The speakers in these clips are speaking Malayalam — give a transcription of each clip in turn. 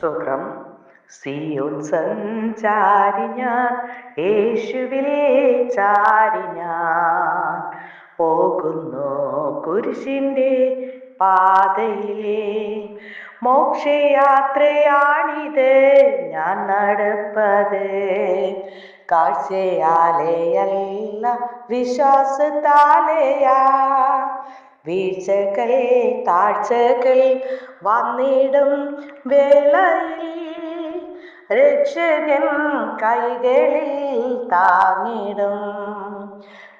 സ്തോത്രം. സിയോൻ സഞ്ചാരി ഞാൻ യേശുവിലെ ചാരി ഞാൻ. പോകുന്നു കുരിശിന്റെ പാതയിലെ. മോക്ഷയാത്രയാണിത് ഞാൻ നടപ്പത്. കാഴ്ചയാലെയല്ല വിശ്വാസത്താലെയാ. വീഴ്ചകൾ താഴ്ചകൾ വന്നിടും വേളയിൽ രക്ഷകൻ കൈകളിൽ താങ്ങിടും.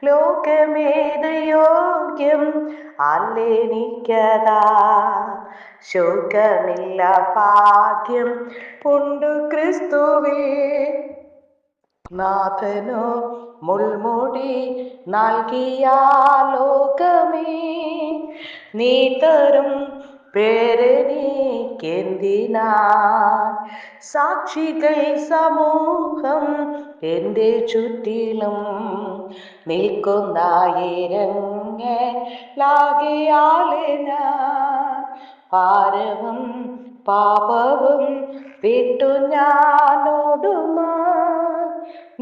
ലോകമേത് യോഗ്യം അല്ലെനിക്കതാ. ശോകമില്ല ഭാഗ്യം. ഉണ്ട് ക്രിസ്തുവിൽ നാഥനോ മുൾമുടി നൽകിയ ലോകമേ നീ തരും പേരെനിക്കെന്തിനാ സാക്ഷികൾ സമൂഹം എന്റെ ചുറ്റിലും നിൽക്കുന്നായിരങ്ങെ ലാകിയാലെ ഞാൻ ഭാരവും പാപവും വിട്ടു ഞാനോടുമാ.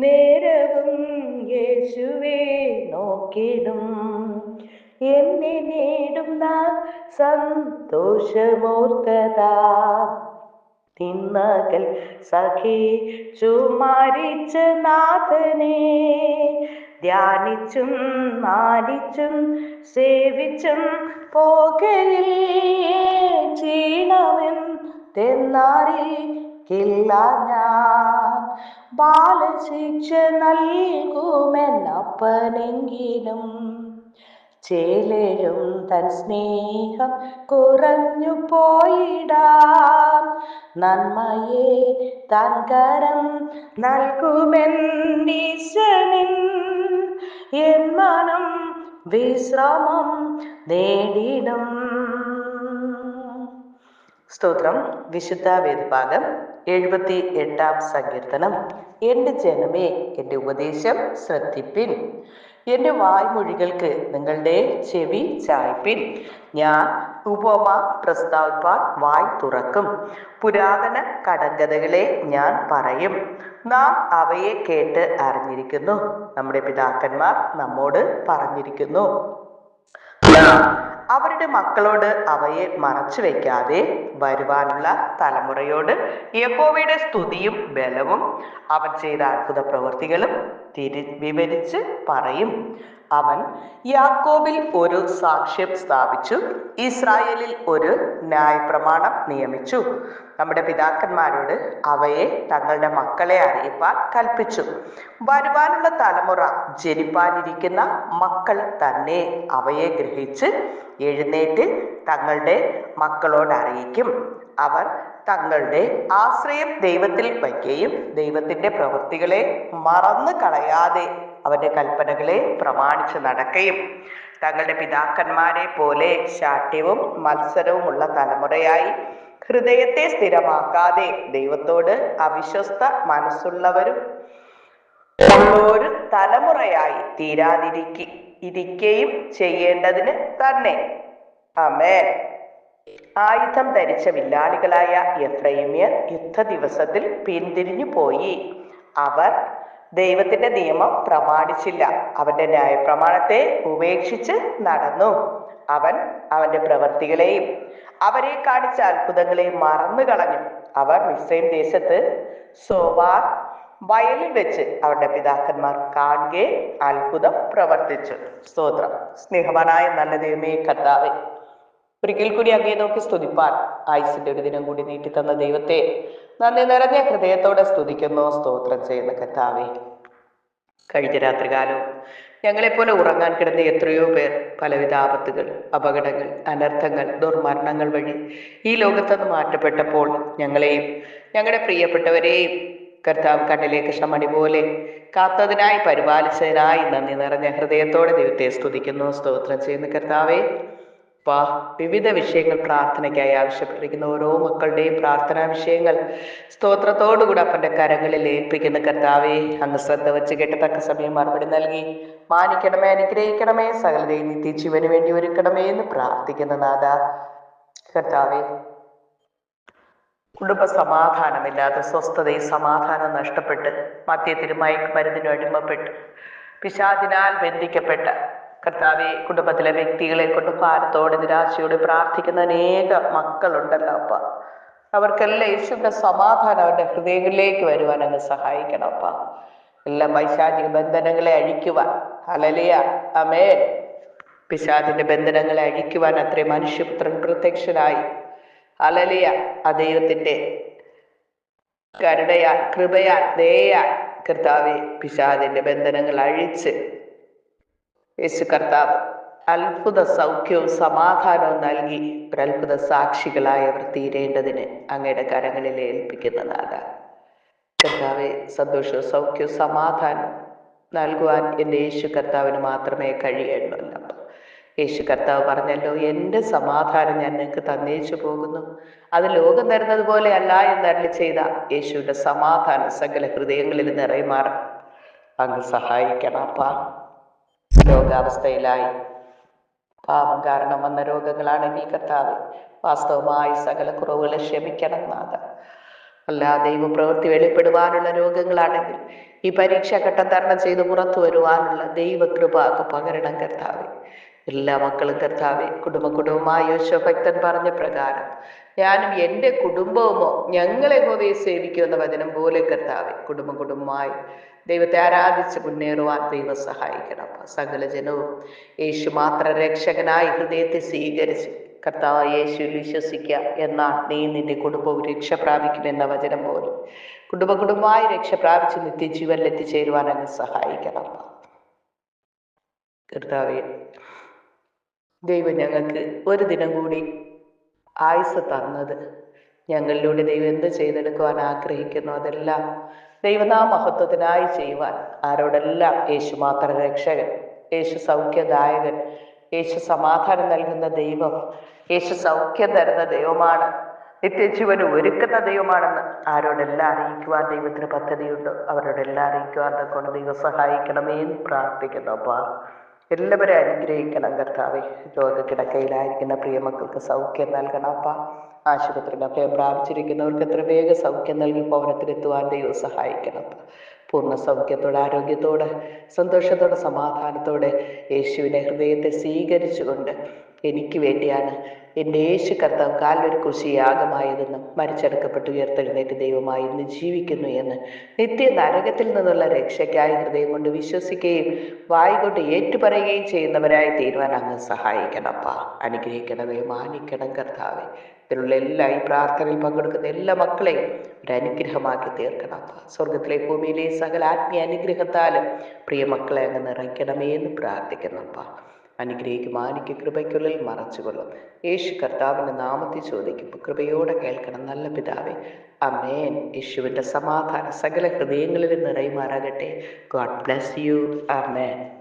നേരവും യേശുവേ നോക്കിടും. എന്നെ നേടുന്ന സന്തോഷമോർത്തതാ. തിന്നകൽ സഖി ചുമരിച്ച നാഥനെ. ധ്യാനിച്ചും മാനിച്ചും സേവിച്ചും പോകയിൽ ചീണവൻ തെന്നാറിക്കില്ല ഞാൻ. ബാലശിക്ഷ നൽകുമെന്നപ്പനെങ്കിലും ചേലരും തൻ സ്നേഹം കുറഞ്ഞു പോയിടാം. നന്മയെ താൻ കരം നൽകുമെന്നീശനിൻ എൻ മനം വിശ്രമം നേടിടും. സ്തോത്രം. വിശുദ്ധ വേദഭാഗം എഴുപത്തി എട്ടാം സങ്കീർത്തനം. എന്റെ ജനമേ എന്റെ ഉപദേശം ശ്രദ്ധിപ്പിൻ. എന്റെ വായ്മൊഴികൾക്ക് നിങ്ങളുടെ ചെവി ചായ്പിൻ. ഞാൻ ഉപമ പ്രസ്താവിപ്പാൻ വായ് തുറക്കും. പുരാതന കടങ്കഥകളെ ഞാൻ പറയും. നാം അവയെ കേട്ട് അറിഞ്ഞിരിക്കുന്നു. നമ്മുടെ പിതാക്കന്മാർ നമ്മോട് പറഞ്ഞിരിക്കുന്നു. അവരുടെ മക്കളോട് അവയെ മറച്ചു വെക്കാതെ വരുവാനുള്ള തലമുറയോട് യഹോവയുടെ സ്തുതിയും ബലവും അവൻ ചെയ്ത അത്ഭുത പ്രവൃത്തികളും തിരി വിവരിച്ച് പറയും. അവൻ യാക്കോബിൽ ഒരു സാക്ഷ്യം സ്ഥാപിച്ചു. ഇസ്രായേലിൽ ഒരു ന്യായപ്രമാണം നിയമിച്ചു. നമ്മുടെ പിതാക്കന്മാരോട് അവയെ തങ്ങളുടെ മക്കളെ അറിയിപ്പാൻ കൽപ്പിച്ചു. വരുവാനുള്ള തലമുറ ജനിപ്പാനിരിക്കുന്ന മക്കൾ തന്നെ അവയെ ഗ്രഹിച്ച് എഴുന്നേറ്റ് തങ്ങളുടെ മക്കളോട് അറിയിക്കും. അവർ തങ്ങളുടെ ആശ്രയം ദൈവത്തിൽ വയ്ക്കുകയും ദൈവത്തിന്റെ പ്രവൃത്തികളെ മറന്നു കളയാതെ അവന്റെ കൽപ്പനകളെ പ്രമാണിച്ച് നടക്കുകയും തങ്ങളുടെ പിതാക്കന്മാരെ പോലെ ശാഠ്യവും മത്സരവുമുള്ള തലമുറയായി ഹൃദയത്തെ സ്ഥിരമാക്കാതെ ദൈവത്തോട് അവിശ്വസ്ത മനസ്സുള്ളവരും ഒരു തലമുറയായി തീരാതിരിക്കുകയും ചെയ്യേണ്ടതിന് തന്നെ. അമേൻ ആയുധം ധരിച്ച വില്ലാളികളായ എഫ്രൈമ്യർ യുദ്ധ ദിവസത്തിൽ പിന്തിരിഞ്ഞു പോയി. അവർ ദൈവത്തിന്റെ നിയമം പ്രമാണിച്ചില്ല. അവന്റെ ന്യായപ്രമാണത്തെ ഉപേക്ഷിച്ച് നടന്നു. അവൻ അവന്റെ പ്രവർത്തികളെയും അവരെ കാണിച്ച അത്ഭുതങ്ങളെയും മറന്നു കളഞ്ഞു അവർ മിസ്രൈം ദേശത്ത് സോവാർ വയലിൽ വെച്ച് അവരുടെ പിതാക്കന്മാർ കാണുകയും അത്ഭുതം പ്രവർത്തിച്ചു. സ്തോത്രം. സ്നേഹവാനായ നല്ല ദൈവമേ കർത്താവേ ഒരിക്കൽ കൂടി അങ്ങേ നോക്കി സ്തുതിപ്പാൻ ആയുസിന്റെ ഒരു ദിനം കൂടി നീട്ടി തന്ന ദൈവത്തെ നന്ദി നിറഞ്ഞ ഹൃദയത്തോടെ സ്തുതിക്കുന്നു സ്തോത്രം ചെയ്യുന്ന കർത്താവേ. കഴിഞ്ഞ രാത്രികാലം ഞങ്ങളെപ്പോലെ ഉറങ്ങാൻ കിടന്ന എത്രയോ പേർ പലവിധ ആപത്തുകൾ അപകടങ്ങൾ അനർത്ഥങ്ങൾ ദുർമരണങ്ങൾ വഴി ഈ ലോകത്തുനിന്ന് മാറ്റപ്പെട്ടപ്പോൾ ഞങ്ങളെയും ഞങ്ങളുടെ പ്രിയപ്പെട്ടവരെയും കർത്താവ് കണ്ണിലെ കൃഷ്ണമണി പോലെ കാത്തതിനായി പരിപാലിച്ചതിനായി നന്ദി നിറഞ്ഞ ഹൃദയത്തോടെ ദൈവത്തെ സ്തുതിക്കുന്നു സ്തോത്രം ചെയ്യുന്ന കർത്താവെ. വാ വിവിധ വിഷയങ്ങൾ പ്രാർത്ഥനയ്ക്കായി ആവശ്യപ്പെട്ടിരിക്കുന്ന ഓരോ മക്കളുടെയും പ്രാർത്ഥനാ വിഷയങ്ങൾ സ്തോത്രത്തോടുകൂടി അപ്പന്റെ കരങ്ങളിൽ ഏൽപ്പിക്കുന്ന കർത്താവെ അങ്ങ് ശ്രദ്ധ വെച്ച് കേട്ടത്തക്ക സമയം മറുപടി നൽകി. മാനിക്കണമേ അനുഗ്രഹിക്കണമേ സകലതയും നിത്യജീവന് വേണ്ടി ഒരുക്കണമേ എന്ന് പ്രാർത്ഥിക്കുന്ന നാഥ. കർത്താവെ കുടുംബ സമാധാനമില്ലാതെ സ്വസ്ഥതയും സമാധാനം നഷ്ടപ്പെട്ട് മദ്യത്തിനും മയക്കുമരുന്നിനും അടിമപ്പെട്ട് പിശാചിനാൽ ബന്ധിക്കപ്പെട്ട കർത്താവെ കുടുംബത്തിലെ വ്യക്തികളെ കൊണ്ട് ഭാരത്തോടെ നിരാശയോടെ പ്രാർത്ഥിക്കുന്ന അനേക മക്കളുണ്ടല്ലോ അപ്പ. അവർക്കെല്ലാം യേശുവിന്റെ സമാധാനം അവരുടെ ഹൃദയങ്ങളിലേക്ക് വരുവാൻ അങ്ങ് സഹായിക്കണം അപ്പ. എല്ലാ പൈശാചിക ബന്ധനങ്ങളെ അഴിക്കുവാൻ. ഹലലിയ അമേൻ പിശാചിന്റെ ബന്ധനങ്ങളെ അഴിക്കുവാൻ അത്രേ മനുഷ്യപുത്രൻ പ്രത്യക്ഷനായി. അലലിയ ആ ദൈവത്തിന്റെ കരുണയാൽ കൃപയാൽ ദയാൽ കർത്താവെ പിശാദിന്റെ ബന്ധനങ്ങൾ അഴിച്ച് യേശു കർത്താവ് അത്ഭുത സൗഖ്യവും സമാധാനവും നൽകി ഒരു അത്ഭുത സാക്ഷികളായവർ തീരേണ്ടതിന് അങ്ങയുടെ കരങ്ങളിൽ ഏൽപ്പിക്കുന്നതാകാം കർത്താവെ സന്തോഷവും സൗഖ്യവും സമാധാനം നൽകുവാൻ എന്റെ യേശു കർത്താവിന് മാത്രമേ കഴിയുള്ളൂ യേശു കർത്താവ് പറഞ്ഞല്ലോ എന്റെ സമാധാനം ഞാൻ നിങ്ങൾക്ക് തന്നേച്ചു പോകുന്നു. അത് ലോകം തരുന്നത് പോലെ അല്ല എന്നരളി ചെയ്ത യേശുവിന്റെ സമാധാനം സകല ഹൃദയങ്ങളിൽ നിറയുമാറും. അങ്ങ് സഹായിക്കണം അപ്പാ. രോഗാവസ്ഥയിലായി. പാപം കാരണം വന്ന രോഗങ്ങളാണെങ്കിൽ കർത്താവ്. വാസ്തവമായി സകല കുറവുകളെ ക്ഷമിക്കണം നാഥ. അല്ല ദൈവപ്രവൃത്തി വെളിപ്പെടുവാനുള്ള രോഗങ്ങളാണെങ്കിൽ ഈ പരീക്ഷാഘട്ടം തരണം ചെയ്ത് പുറത്തു വരുവാനുള്ള ദൈവകൃപ പകരണം കർത്താവ്. എല്ലാ മക്കളും കർത്താവെ കുടുംബ കുടുംബമായ യോശോ ഭക്തൻ പറഞ്ഞ പ്രകാരം ഞാനും എന്റെ കുടുംബവുമോ ഞങ്ങളെ ഹോവയെ സേവിക്കുമെന്ന വചനം പോലെ കർത്താവെ കുടുംബ കുടുംബമായി ദൈവത്തെ ആരാധിച്ച് മുന്നേറുവാൻ ദൈവം സഹായിക്കണം സകല ജനവും യേശു മാത്ര രക്ഷകനായി ഹൃദയത്തെ സ്വീകരിച്ച് കർത്താവ് യേശുവിൽ വിശ്വസിക്കുക എന്നാൽ നീ നിന്റെ കുടുംബവും രക്ഷ പ്രാപിക്കുമെന്ന വചനം പോലെ കുടുംബ കുടുംബമായി രക്ഷ പ്രാപിച്ച് നിത്യജീവനിൽ എത്തിച്ചേരുവാൻ അങ്ങ് സഹായിക്കണം കർത്താവെ ദൈവം ഞങ്ങൾക്ക് ഒരു ദിനം കൂടി ആയുസ് തന്നത്. ഞങ്ങളിലൂടെ ദൈവം എന്ത് ചെയ്തെടുക്കുവാൻ ആഗ്രഹിക്കുന്നു അതെല്ലാം ദൈവനാ മഹത്വത്തിനായി ചെയ്യുവാൻ. ആരോടെല്ലാം യേശു മാത്ര രക്ഷകൻ യേശു സൗഖ്യദായകൻ യേശു സമാധാനം നൽകുന്ന ദൈവം യേശു സൗഖ്യം തരുന്ന ദൈവമാണ് നിത്യജീവന് ഒരുക്കുന്ന ദൈവമാണെന്ന് ആരോടെല്ലാം അറിയിക്കുവാൻ ദൈവത്തിന് പദ്ധതിയുണ്ട്. അവരോടെല്ലാം അറിയിക്കുവാൻ കൊണ്ട് ദൈവം സഹായിക്കണമേ എന്ന് പ്രാർത്ഥിക്കുന്നു അപ്പാ. എല്ലാവരും അനുഗ്രഹിക്കണം കർത്താവെ. രോഗക്കിടക്കയിലായിരിക്കുന്ന പ്രിയമക്കൾക്ക് സൗഖ്യം നൽകണം. അപ്പ ആശുപത്രിയിൽ അഭയം പ്രാപിച്ചിരിക്കുന്നവർക്ക് എത്ര വേഗം സൗഖ്യം നൽകി ഭവനത്തിലെത്തുവാൻ ദൈവം സഹായിക്കണം പൂർണ സൗഖ്യത്തോടെ ആരോഗ്യത്തോടെ സന്തോഷത്തോടെ സമാധാനത്തോടെ യേശുവിനെ ഹൃദയത്തെ സ്വീകരിച്ചുകൊണ്ട് എനിക്ക് വേണ്ടിയാണ്. എന്റെ യേശു കർത്താവ് കാലൊരു കുശി യാഗമായതെന്നും മരിച്ചടക്കപ്പെട്ട് ഉയർത്തെഴുന്നേറ്റ് ദൈവമായി ഇന്ന് ജീവിക്കുന്നു എന്ന്. നിത്യ നരകത്തിൽ നിന്നുള്ള രക്ഷയ്ക്കായി ഹൃദയം കൊണ്ട് വിശ്വസിക്കുകയും വായിക്കൊണ്ട് ഏറ്റുപറയുകയും ചെയ്യുന്നവരായി തീരുവാൻ അങ്ങ് സഹായിക്കണപ്പാ അനുഗ്രഹിക്കണമേ മാനിക്കണം കർത്താവെ. ഇതിലുള്ള എല്ലാ ഈ പ്രാർത്ഥനയിൽ പങ്കെടുക്കുന്ന എല്ലാ മക്കളെയും ഒരു അനുഗ്രഹമാക്കി തീർക്കണപ്പാ സ്വർഗത്തിലെ ഭൂമിയിലെ സകല ആത്മീയ അനുഗ്രഹത്താലും പ്രിയ മക്കളെ അങ്ങ് നിറയ്ക്കണമേ എന്ന് പ്രാർത്ഥിക്കുന്നപ്പാ അനുഗ്രഹിക്കും മാനിക്ക് കൃപയ്ക്കുള്ളിൽ മറച്ചുകൊള്ളും. യേശു കർത്താവിന്റെ നാമത്തിൽ ചോദിക്കും കൃപയോടെ കേൾക്കണം നല്ല പിതാവേ. അമേൻ യേശുവിന്റെ സമാധാന സകല ഹൃദയങ്ങളിൽ നിറയുമാറാകട്ടെ. God bless you. അമേൻ